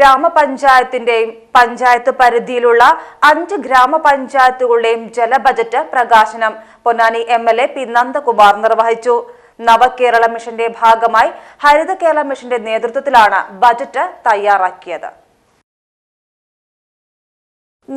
ഗ്രാമപഞ്ചായത്തിന്റെയും പഞ്ചായത്ത് പരിധിയിലുള്ള അഞ്ച് ഗ്രാമപഞ്ചായത്തുകളുടെയും ജല ബജറ്റ് പ്രകാശനം Ponnani M L A P Nandakumar നിർവഹിച്ചു. നവകേരള മിഷന്റെ ഭാഗമായി ഹരിത കേരള മിഷന്റെ നേതൃത്വത്തിലാണ് ബജറ്റ് തയ്യാറാക്കിയത്.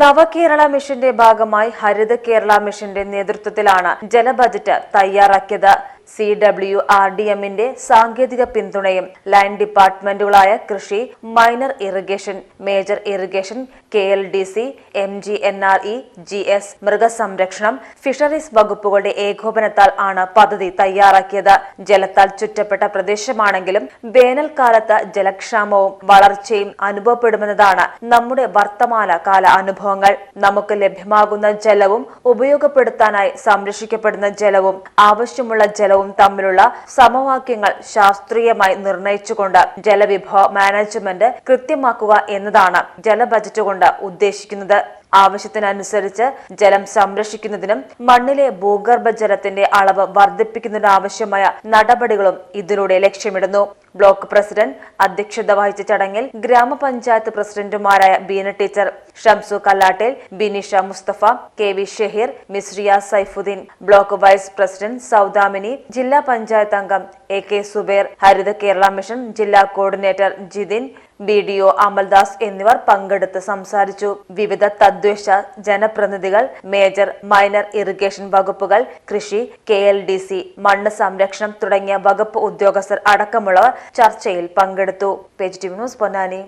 നവകേരള മിഷന്റെ ഭാഗമായി ഹരിത കേരള മിഷന്റെ നേതൃത്വത്തിലാണ് ജലബജറ്റ് തയ്യാറാക്കിയത്. സി ഡബ്ല്യു ആർ ഡി എമ്മിന്റെ സാങ്കേതിക പിന്തുണയും ലൈൻ ഡിപ്പാർട്ട്മെന്റുകളായ കൃഷി minor irrigation major irrigation K L D C M G N R E G S മൃഗസംരക്ഷണം ഫിഷറീസ് വകുപ്പുകളുടെ ഏകോപനത്താൽ ആണ് പദ്ധതി തയ്യാറാക്കിയത്. ജലത്താൽ ചുറ്റപ്പെട്ട പ്രദേശമാണെങ്കിലും വേനൽക്കാലത്ത് ജലക്ഷാമവും വളർച്ചയും അനുഭവപ്പെടുമെന്നതാണ് നമ്മുടെ വർത്തമാന കാല അനുഭവങ്ങൾ. നമുക്ക് ലഭ്യമാകുന്ന ജലവും ഉപയോഗപ്പെടുത്താനായി സംരക്ഷിക്കപ്പെടുന്ന ജലവും ആവശ്യമുള്ള ജലവും തമ്മിലുള്ള സമവാക്യങ്ങൾ ശാസ്ത്രീയമായി നിർണയിച്ചുകൊണ്ട് ജലവിഭവ മാനേജ്മെന്റ് കൃത്യമാക്കുക എന്നതാണ് ജലബജറ്റ് കൊണ്ട് ഉദ്ദേശിക്കുന്നത്. ആവശ്യത്തിനനുസരിച്ച് ജലം സംരക്ഷിക്കുന്നതിനും മണ്ണിലെ ഭൂഗർഭ ജലത്തിന്റെ അളവ് വർദ്ധിപ്പിക്കുന്നതിനാവശ്യമായ നടപടികളും ഇതിലൂടെ ലക്ഷ്യമിടുന്നു. ബ്ലോക്ക് പ്രസിഡന്റ് അധ്യക്ഷത വഹിച്ച ചടങ്ങിൽ ഗ്രാമപഞ്ചായത്ത് പ്രസിഡന്റുമാരായ Beena teacher Shamsu Kallattel Binisha Musthafa K V Shaheer Misriya Saifuddin block vice president Saudamini ജില്ലാ പഞ്ചായത്ത് അംഗം A K Suber Haritha Kerala mission ജില്ലാ coordinator Jithin B D O Amaldas എന്നിവർ പങ്കെടുത്ത് സംസാരിച്ചു. വിവിധ തദ്ദേശ ജനപ്രതിനിധികൾ മേജർ മൈനർ ഇറിഗേഷൻ വകുപ്പുകൾ കൃഷി കെ എൽ ഡി സി മണ്ണ് സംരക്ഷണം തുടങ്ങിയ വകുപ്പ് ഉദ്യോഗസ്ഥർ അടക്കമുള്ളവർ ചർച്ചയിൽ പങ്കെടുത്തു. ന്യൂസ് പൊന്നാനി.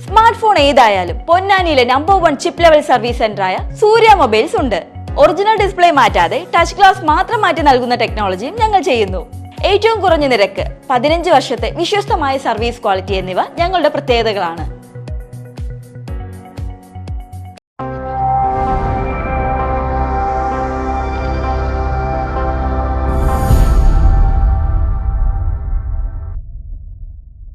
സ്മാർട്ട് ഫോൺ ഏതായാലും പൊന്നാനിയിലെ number one chip level service സെന്ററായ Surya mobiles ഉണ്ട്. ഒറിജിനൽ ഡിസ്പ്ലേ മാറ്റാതെ ടച്ച് ഗ്ലാസ് മാത്രം മാറ്റി നൽകുന്ന ടെക്നോളജിയും ഞങ്ങൾ ചെയ്യുന്നു. ഏറ്റവും കുറഞ്ഞ നിരക്ക് പതിനഞ്ച് വർഷത്തെ വിശ്വസ്തമായ സർവീസ് ക്വാളിറ്റി എന്നിവ ഞങ്ങളുടെ പ്രത്യേകതകളാണ്.